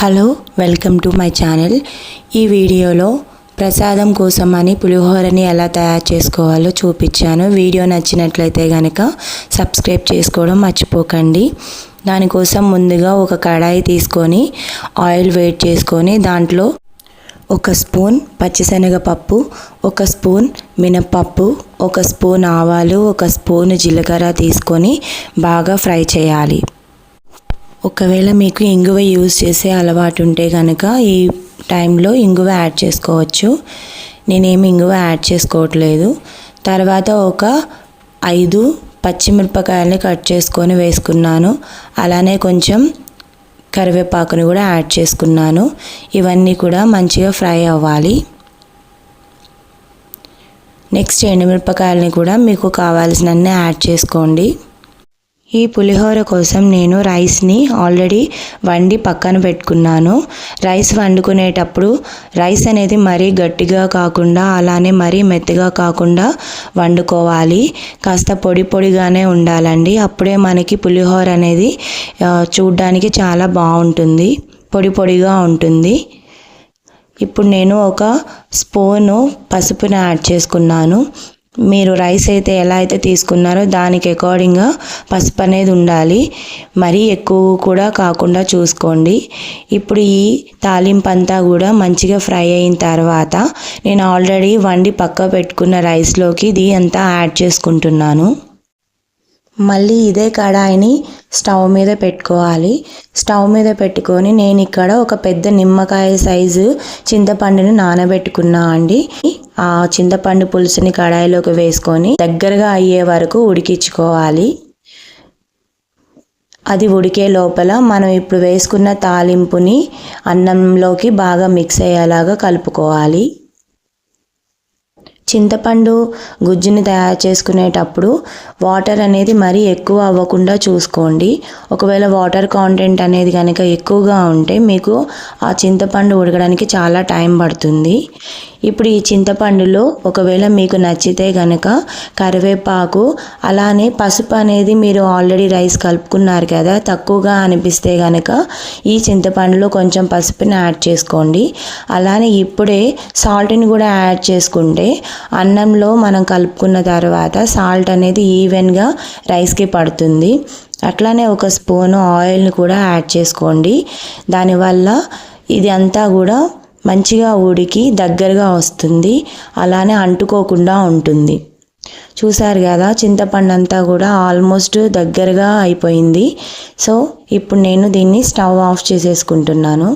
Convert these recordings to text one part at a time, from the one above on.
Hello welcome to my channel. ఈ వీడియోలో ప్రసాదం కోసం అని పులిహోరని ఎలా తయారు చేసుకోవాలో చూపించాను. వీడియో నచ్చినట్లయితే కనుక సబ్స్క్రైబ్ చేసుకోవడం మర్చిపోకండి. దానికోసం ముందుగా ఒక కడాయి తీసుకొని ఆయిల్ వేట్ చేసుకొని దాంట్లో ఒక స్పూన్ పచ్చిశనగపప్పు ఒక స్పూన్ మినప్పప్పు ఒక స్పూన్ ఆవాలు ఒక స్పూన్ జీలకర్ర తీసుకొని బాగా ఫ్రై చేయాలి. ఒకవేళ మీకు ఇంగువ యూజ్ చేసే అలవాటు ఉంటే కనుక ఈ టైంలో ఇంగువ యాడ్ చేసుకోవచ్చు. నేనేమి ఇంగువ యాడ్ చేసుకోవట్లేదు. తర్వాత ఒక ఐదు పచ్చిమిరపకాయలని కట్ చేసుకొని వేసుకున్నాను. అలానే కొంచెం కరివేపాకుని కూడా యాడ్ చేసుకున్నాను. ఇవన్నీ కూడా మంచిగా ఫ్రై అవ్వాలి. నెక్స్ట్ ఎండుమిరపకాయలని కూడా మీకు కావాల్సినన్ని యాడ్ చేసుకోండి. ఈ పులిహోర కోసం నేను రైస్ని ఆల్రెడీ వండి పక్కన పెట్టుకున్నాను. రైస్ వండుకునేటప్పుడు రైస్ అనేది మరీ గట్టిగా కాకుండా అలానే మరీ మెత్తగా కాకుండా వండుకోవాలి. కాస్త పొడి పొడిగానే ఉండాలండి. అప్పుడే మనకి పులిహోర అనేది చూడ్డానికి చాలా బాగుంటుంది. పొడి పొడిగా ఉంటుంది. ఇప్పుడు నేను ఒక స్పూను పసుపుని యాడ్ చేసుకున్నాను. మీరు రైస్ అయితే ఎలా అయితే తీసుకున్నారో దానికి అకార్డింగ్గా పసుపు అనేది ఉండాలి. మరీ ఎక్కువ కూడా కాకుండా చూసుకోండి. ఇప్పుడు ఈ తాలింపు అంతా కూడా మంచిగా ఫ్రై అయిన తర్వాత నేను ఆల్రెడీ వండి పక్క పెట్టుకున్న రైస్లోకి ఇది అంతా యాడ్ చేసుకుంటున్నాను. మళ్ళీ ఇదే కడాయిని స్టవ్ మీద పెట్టుకోవాలి. స్టవ్ మీద పెట్టుకొని నేను ఇక్కడ ఒక పెద్ద నిమ్మకాయ సైజు చింతపండుని నానబెట్టుకున్నా అండి. ఆ చింతపండు పులుసుని కడాయిలోకి వేసుకొని దగ్గరగా అయ్యే వరకు ఉడికించుకోవాలి. అది ఉడికే లోపల మనం ఇప్పుడు వేసుకున్న తాలింపుని అన్నంలోకి బాగా మిక్స్ అయ్యేలాగా కలుపుకోవాలి. చింతపండు గుజ్జుని తయారు చేసుకునేటప్పుడు వాటర్ అనేది మరీ ఎక్కువ అవ్వకుండా చూసుకోండి. ఒకవేళ వాటర్ కాంటెంట్ అనేది కనుక ఎక్కువగా ఉంటే మీకు ఆ చింతపండు ఉడకడానికి చాలా టైం పడుతుంది. ఇప్పుడు ఈ చింతపండులో ఒకవేళ మీకు నచ్చితే కనుక కరివేపాకు అలానే పసుపు అనేది మీరు ఆల్రెడీ రైస్ కలుపుకున్నారు కదా తక్కువగా అనిపిస్తే కనుక ఈ చింతపండులో కొంచెం పసుపుని యాడ్ చేసుకోండి. అలానే ఇప్పుడే సాల్ట్ని కూడా యాడ్ చేసుకుంటే అన్నంలో మనం కలుపుకున్న తర్వాత సాల్ట్ అనేది ఈవెన్గా రైస్కి పడుతుంది. అట్లానే ఒక స్పూను ఆయిల్ని కూడా యాడ్ చేసుకోండి. దానివల్ల ఇది అంతా కూడా మంచిగా ఉడికి దగ్గరగా వస్తుంది అలానే అంటుకోకుండా ఉంటుంది. చూసారు కదా చింతపండు అంతా కూడా ఆల్మోస్ట్ దగ్గరగా అయిపోయింది. సో ఇప్పుడు నేను దీన్ని స్టవ్ ఆఫ్ చేసేసుకుంటున్నాను.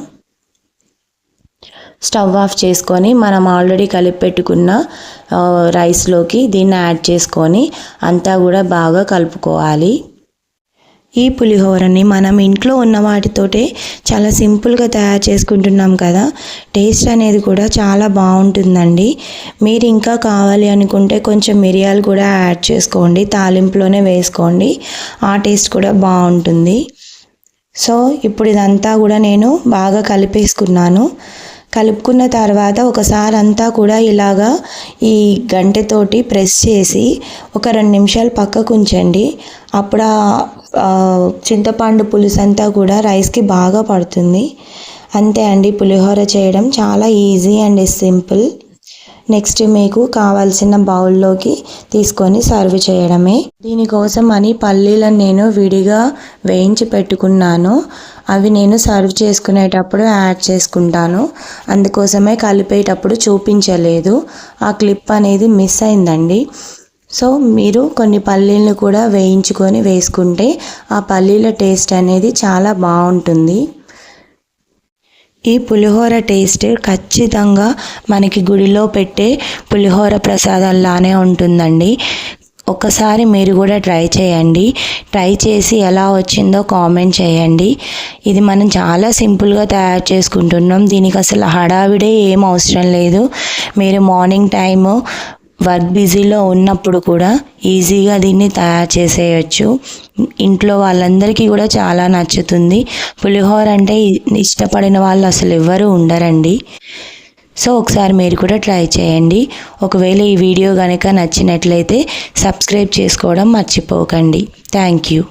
స్టవ్ ఆఫ్ చేసుకొని మనం ఆల్రెడీ కలిపి పెట్టుకున్న రైస్లోకి దీన్ని యాడ్ చేసుకొని అంతా కూడా బాగా కలుపుకోవాలి. ఈ పులిహోరని మనం ఇంట్లో ఉన్న వాటితోటే చాలా సింపుల్గా తయారు చేసుకుంటున్నాం కదా. టేస్ట్ అనేది కూడా చాలా బాగుంటుందండి. మీరు ఇంకా కావాలి అనుకుంటే కొంచెం మిరియాలు కూడా యాడ్ చేసుకోండి. తాలింపులోనే వేసుకోండి. ఆ టేస్ట్ కూడా బాగుంటుంది. సో ఇప్పుడు ఇదంతా కూడా నేను బాగా కలిపేసుకున్నాను. కలుపుకున్న తర్వాత ఒకసారి అంతా కూడా ఇలాగా ఈ గంటెతోటి ప్రెస్ చేసి ఒక రెండు నిమిషాలు పక్కకు ఉంచండి. అప్పుడు చింతపండు పులుసు అంతా కూడా రైస్కి బాగా పడుతుంది. అంతే అండి పులిహోర చేయడం చాలా ఈజీ అండ్ సింపుల్. నెక్స్ట్ మీకు కావాల్సిన బౌల్లోకి తీసుకొని సర్వ్ చేయడమే. దీనికోసం అని పల్లీలను నేను విడిగా వేయించి పెట్టుకున్నాను. అవి నేను సర్వ్ చేసుకునేటప్పుడు యాడ్ చేసుకుంటాను. అందుకోసమే కలిపేటప్పుడు చూపించలేదు. ఆ క్లిప్ అనేది మిస్ అయిందండి. సో మీరు కొన్ని పల్లీలను కూడా వేయించుకొని వేసుకుంటే ఆ పల్లీల టేస్ట్ అనేది చాలా బాగుంటుంది. ఈ పులిహోర టేస్ట్ ఖచ్చితంగా మనకి గుడిలో పెట్టే పులిహోర ప్రసాదాల్లానే ఉంటుందండి. ఒకసారి మీరు కూడా ట్రై చేయండి. ట్రై చేసి ఎలా వచ్చిందో కామెంట్ చేయండి. ఇది మనం చాలా సింపుల్గా తయారు చేసుకుంటున్నాం. దీనికి అసలు హడావిడే ఏం అవసరం లేదు. మీరు మార్నింగ్ టైము వర్క్ బిజీలో ఉన్నప్పుడు కూడా ఈజీగా దీన్ని తయారు చేసేయచ్చు. ఇంట్లో వాళ్ళందరికీ కూడా చాలా నచ్చుతుంది. పులిహోర అంటే ఇష్టపడిన వాళ్ళు అసలు ఎవ్వరూ ఉండరండి. సో ఒకసారి మీరు కూడా ట్రై చేయండి. ఒకవేళ ఈ వీడియో కనుక నచ్చినట్లయితే సబ్స్క్రైబ్ చేసుకోవడం మర్చిపోకండి. Thank you.